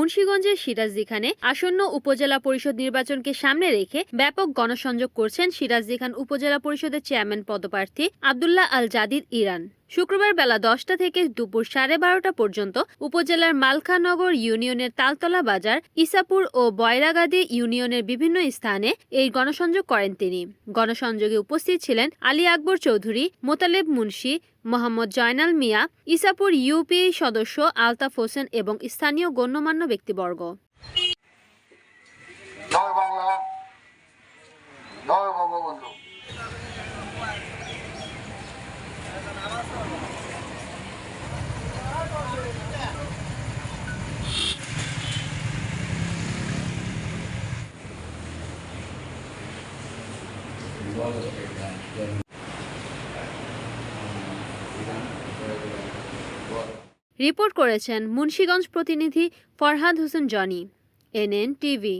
মুন্সীগঞ্জের সিরাজদিখানে আসন্ন উপজেলা পরিষদ নির্বাচনকে সামনে রেখে ব্যাপক গণসংযোগ করছেন সিরাজদিখান উপজেলা পরিষদের চেয়ারম্যান পদপ্রার্থী আবদুল্লাহ আল জাদিদ ইরান। শুক্রবার বেলা দশটা থেকে দুপুর সাড়ে বারোটা পর্যন্ত উপজেলার মালখানগর ইউনিয়নের তালতলা বাজার, ইসাপুর ও বয়রাগাদি ইউনিয়নের বিভিন্ন স্থানে এই গণসংযোগ করেন তিনি। গণসংযোগে উপস্থিত ছিলেন আলী আকবর চৌধুরী, মোতালেব মুন্সি, মোহাম্মদ জয়নাল মিয়া, ইসাপুর ইউপি সদস্য আলতাফ হোসেন এবং স্থানীয় গণ্যমান্য ব্যক্তিবর্গ। বাংলা বঙ্গবন্ধু। রিপোর্ট করেছেন মুন্সীগঞ্জ প্রতিনিধি Farhad Hossain Johnny NN TV.